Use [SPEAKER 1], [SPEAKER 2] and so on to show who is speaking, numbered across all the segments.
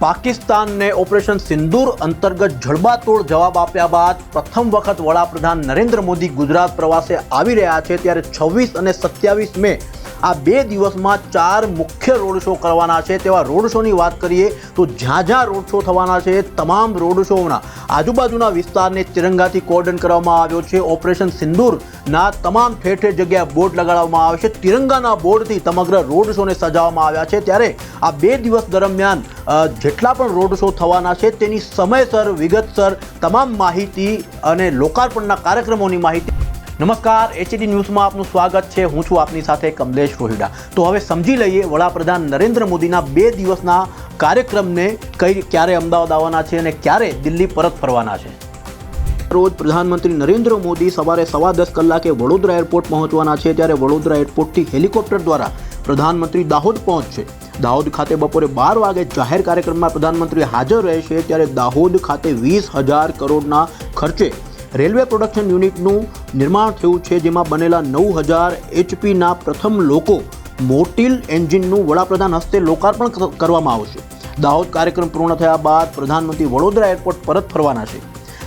[SPEAKER 1] પાકિસ્તાનને ઓપરેશન સિંદૂર અંતર્ગત જડબાતોડ જવાબ આપ્યા બાદ પ્રથમ વખત વડાપ્રધાન નરેન્દ્ર મોદી ગુજરાત પ્રવાસે આવી રહ્યા છે, ત્યારે છવ્વીસ અને સત્યાવીસ મે આ બે દિવસમાં ચાર મુખ્ય રોડ શો કરવાના છે. તેવા રોડ શોની વાત કરીએ તો જ્યાં જ્યાં રોડ શો થવાના છે તમામ રોડ શોના આજુબાજુના વિસ્તારને તિરંગાથી કોર્ડન કરવામાં આવ્યો છે. ઓપરેશન સિંદૂરના તમામ ઠેર ઠેર જગ્યાએ બોર્ડ લગાડવામાં આવે છે. તિરંગાના બોર્ડથી સમગ્ર રોડ શોને સજાવવામાં આવ્યા છે. ત્યારે આ બે દિવસ દરમિયાન જેટલા પણ રોડ શો થવાના છે તેની સમયસર, વિગતસર તમામ માહિતી અને લોકાર્પણના કાર્યક્રમોની માહિતી નમસ્કાર એચડી ન્યૂઝમાં આપનું સ્વાગત છે. હું છું આપની સાથે કમલેશ રોહિડા. તો હવે સમજી લઈએ, વડાપ્રધાન નરેન્દ્ર મોદીના બે દિવસના કાર્યક્રમને કઈ, ક્યારે અમદાવાદ આવવાના છે અને ક્યારે દિલ્હી પરત ફરવાના છે. રોજ પ્રધાનમંત્રી નરેન્દ્ર મોદી સવારે સવા દસ કલાકે વડોદરા એરપોર્ટ પહોંચવાના છે, ત્યારે વડોદરા એરપોર્ટથી હેલિકોપ્ટર દ્વારા પ્રધાનમંત્રી દાહોદ પહોંચશે. દાહોદ ખાતે બપોરે બાર વાગે જાહેર કાર્યક્રમમાં પ્રધાનમંત્રી હાજર રહેશે, ત્યારે દાહોદ ખાતે વીસ હજાર કરોડના ખર્ચે રેલવે પ્રોડક્શન યુનિટનું નિર્માણ થયું છે, જેમાં બનેલા નવ હજાર એચપીના પ્રથમ લોકો મોટિલ એન્જિનનું વડાપ્રધાન હસ્તે લોકાર્પણ કરવામાં આવશે. દાહોદ કાર્યક્રમ પૂર્ણ થયા બાદ પ્રધાનમંત્રી વડોદરા એરપોર્ટ પરત ફરવાના છે.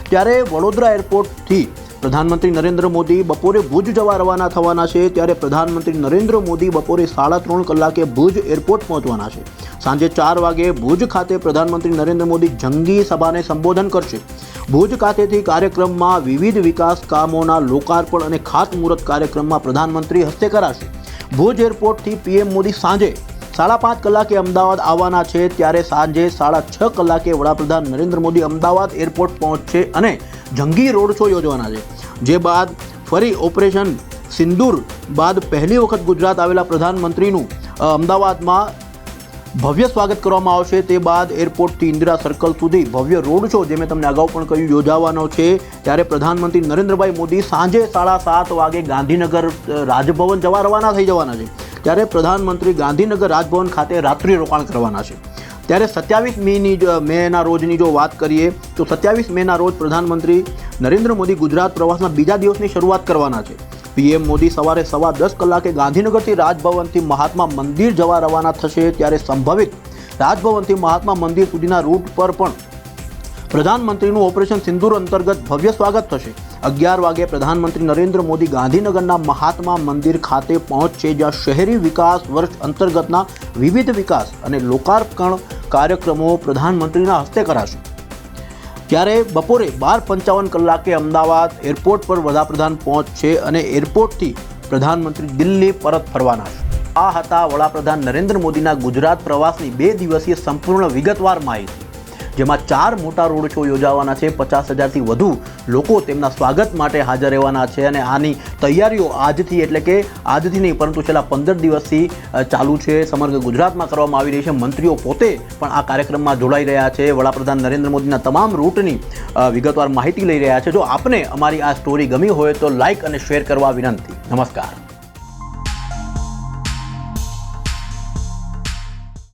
[SPEAKER 1] ત્યારે વડોદરા એરપોર્ટથી પ્રધાનમંત્રી નરેન્દ્ર મોદી બપોરે ભુજ જવા રવાના થવાના છે, ત્યારે પ્રધાનમંત્રી નરેન્દ્ર મોદી બપોરે સાડા ત્રણ કલાકે ભુજ એરપોર્ટ પહોંચવાના છે. સાંજે ચાર વાગે ભુજ ખાતે પ્રધાનમંત્રી નરેન્દ્ર મોદી જંગી સભાને સંબોધન કરશે. ભુજ ખાતેથી કાર્યક્રમમાં વિવિધ વિકાસ કામોના લોકાર્પણ અને ખાતમુહૂર્ત કાર્યક્રમમાં પ્રધાનમંત્રી હસ્તે કરાશે. ભુજ એરપોર્ટથી પીએમ મોદી સાંજે સાડા પાંચ કલાકે અમદાવાદ આવવાના છે, ત્યારે સાંજે સાડા છ કલાકે વડાપ્રધાન નરેન્દ્ર મોદી અમદાવાદ એરપોર્ટ પહોંચશે અને જંગી રોડ શો યોજવાના છે. જે બાદ ફરી ઓપરેશન સિંદૂર બાદ પહેલી વખત ગુજરાત આવેલા પ્રધાનમંત્રીનું અમદાવાદમાં ભવ્ય સ્વાગત કરવામાં આવશે. તે બાદ એરપોર્ટથી ઇન્દિરા સર્કલ સુધી ભવ્ય રોડ શો, જે મેં તમને અગાઉ પણ કહ્યું, યોજાવાનો છે. ત્યારે પ્રધાનમંત્રી નરેન્દ્રભાઈ મોદી સાંજે સાડા સાત વાગે ગાંધીનગર રાજભવન જવા રવાના થઈ જવાના છે. ત્યારે પ્રધાનમંત્રી ગાંધીનગર રાજભવન ખાતે રાત્રિ રોકાણ કરવાના છે. ત્યારે સત્યાવીસ મેની મેના રોજની જો વાત કરીએ, તો સત્યાવીસ મેના રોજ પ્રધાનમંત્રી નરેન્દ્ર મોદી ગુજરાત પ્રવાસના બીજા દિવસની શરૂઆત કરવાના છે. પીએમ મોદી સવારે સવા દસ કલાકે ગાંધીનગરથી રાજભવનથી મહાત્મા મંદિર જવા રવાના થશે ત્યારે સંભવિત રાજભવનથી મહાત્મા મંદિર સુધીના રૂટ પર પણ પ્રધાનમંત્રીનું ઓપરેશન સિંદૂર અંતર્ગત ભવ્ય સ્વાગત થશે. અગિયાર વાગે પ્રધાનમંત્રી નરેન્દ્ર મોદી ગાંધીનગરના મહાત્મા મંદિર ખાતે પહોંચશે, જ્યાં શહેરી વિકાસ વર્ષ અંતર્ગતના વિવિધ વિકાસ અને લોકાર્પણ કાર્યક્રમો પ્રધાનમંત્રીના હસ્તે કરાશે. ત્યારે બપોરે બાર પંચાવન કલાકે અમદાવાદ એરપોર્ટ પર વડાપ્રધાન પહોંચશે અને એરપોર્ટથી પ્રધાનમંત્રી દિલ્હી પરત ફરવાના છે. આ હતા વડાપ્રધાન નરેન્દ્ર મોદીના ગુજરાત પ્રવાસની બે દિવસીય સંપૂર્ણ વિગતવાર માહિતી જેમાં ચાર મોટા રોડ શો યોજાવાના છે. પચાસ હજારથી વધુ લોકો તેમના સ્વાગત માટે હાજર રહેવાના છે અને આની તૈયારીઓ આજથી એટલે કે આજથી નહીં, પરંતુ છેલ્લા પંદર દિવસથી ચાલુ છે. સમગ્ર ગુજરાતમાં કરવામાં આવી રહી છે. મંત્રીઓ પોતે પણ આ કાર્યક્રમમાં જોડાઈ રહ્યા છે. વડાપ્રધાન નરેન્દ્ર મોદીના તમામ રૂટની વિગતવાર માહિતી લઈ રહ્યા છે. જો આપને અમારી આ સ્ટોરી ગમી હોય તો લાઇક અને શેર કરવા વિનંતી. નમસ્કાર.